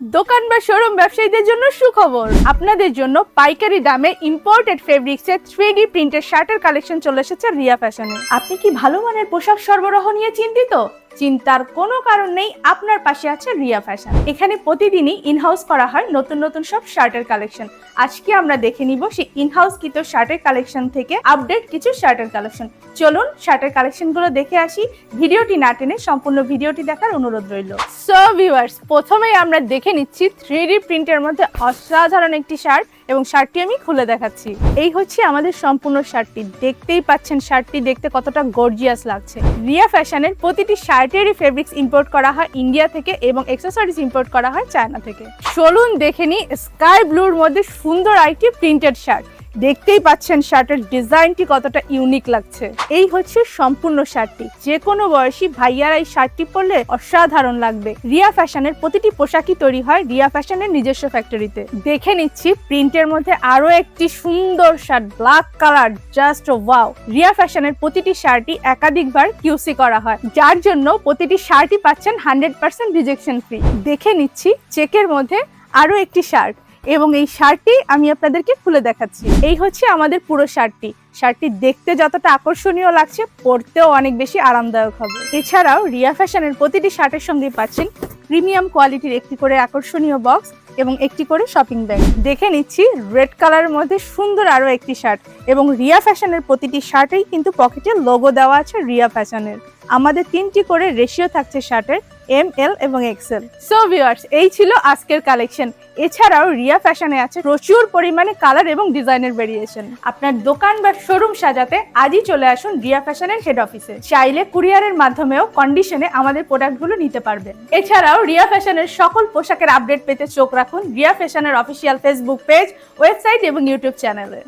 দোকান বা শোরুম ব্যবসায়ীদের জন্য সুখবর। আপনাদের জন্য পাইকারি দামে ইম্পোর্টেড ফেব্রিক্সের থ্রি ডি প্রিন্টের শার্টের কালেকশন চলে এসেছে রিয়া ফ্যাশনে আপনি কি ভালো মানের পোশাক সরবরাহ নিয়ে চিন্তিত? চিন্তার কোনো কারণ নেই, আপনার পাশে আছে রিয়া ফ্যাশন এখানে প্রতিদিনই ইনহাউস করা হয় নতুন নতুন সব শার্টের কালেকশন আজকে আমরা দেখে নিব সেই ইনহাউস কিত শার্টের কালেকশন থেকে আপডেট কিছু শার্টের কালেকশন চলুন শার্টের কালেকশনগুলো দেখে আসি। ভিডিওটি না টেনে সম্পূর্ণ ভিডিওটি দেখার অনুরোধ রইল। সো ভিউয়ার্স প্রথমেই আমরা দেখে নিচ্ছি থ্রি ডি প্রিন্টের মধ্যে অসাধারণ একটি শার্ট এবং শার্টটি আমি খুলে দেখাচ্ছি। এই হচ্ছে আমাদের সম্পূর্ণ শার্টটি দেখতেই পাচ্ছেন শার্টটি দেখতে কতটা গর্জিয়াস লাগছে। রিয়া ফ্যাশনের প্রতিটি শার্টেরই ফেব্রিক্স ইম্পোর্ট করা হয় ইন্ডিয়া থেকে এবং এক্সেসরিজ ইম্পোর্ট করা হয় চায়না থেকে। চলুন দেখে নিই স্কাই ব্লুর মধ্যে সুন্দর আরেকটি প্রিন্টেড শার্ট দেখতেই পাচ্ছেন শার্টের ডিজাইনটি কতটা ইউনিক লাগছে। এই হচ্ছে সম্পূর্ণ শার্টটি। যে কোনো বয়সী ভাইয়ারা এই শার্টটি পরলে অসাধারণ লাগবে। রিয়া ফ্যাশনের প্রতিটি পোশাকই তৈরি হয় রিয়া ফ্যাশনের নিজস্ব ফ্যাক্টরিতে দেখে নিচ্ছি প্রিন্টের মধ্যে আরও একটি সুন্দর shirt black colour just wow Riya ফ্যাশনের প্রতিটি শার্টই একাধিকবার কিউসি করা হয়। যার জন্য প্রতিটি শার্টই পাচ্ছেন হান্ড্রেড পার্সেন্ট রিজেকশন ফ্রি দেখে নিচ্ছি চেকের মধ্যে আরও একটি শার্ট। এবং এই শার্টটি আমি আপনাদেরকে খুলে দেখাচ্ছি। এই হচ্ছে আমাদের পুরো শার্টটি। শার্টটি দেখতে যতটা আকর্ষণীয় লাগছে, পরতেও অনেক বেশি আরামদায়ক হবে। এছাড়াও রিয়া ফ্যাশনের প্রতিটি শার্টের সঙ্গে পাচ্ছেন প্রিমিয়াম কোয়ালিটির একটি করে আকর্ষণীয় বক্স এবং একটি করে শপিং ব্যাগ। দেখে নিচ্ছি রেড কালারের মধ্যে সুন্দর আরও একটি শার্ট এবং রিয়া ফ্যাশনের প্রতিটি শার্টেই কিন্তু পকেটে লোগো দেওয়া আছে রিয়া ফ্যাশনের। আমাদের তিনটি করে রেশিও থাকছে শার্টের। এম এল এবং এক্সেল সো ভিউয়ার্স এই ছিল আজকের কালেকশন এছাড়াও রিয়া ফ্যাশনে আছে প্রচুর পরিমাণে কালার এবং ডিজাইনের ভেরিয়েশন আপনার দোকান বা শোরুম সাজাতে আজই চলে আসুন রিয়া ফ্যাশনের হেড অফিসে চাইলে কুরিয়ারের মাধ্যমেও কন্ডিশনে আমাদের প্রোডাক্টগুলো নিতে পারবেন। এছাড়াও রিয়া ফ্যাশনের সকল পোশাকের আপডেট পেতে চোখ রাখুন রিয়া ফ্যাশনের অফিসিয়াল ফেসবুক পেজ ওয়েবসাইট এবং ইউটিউব চ্যানেলে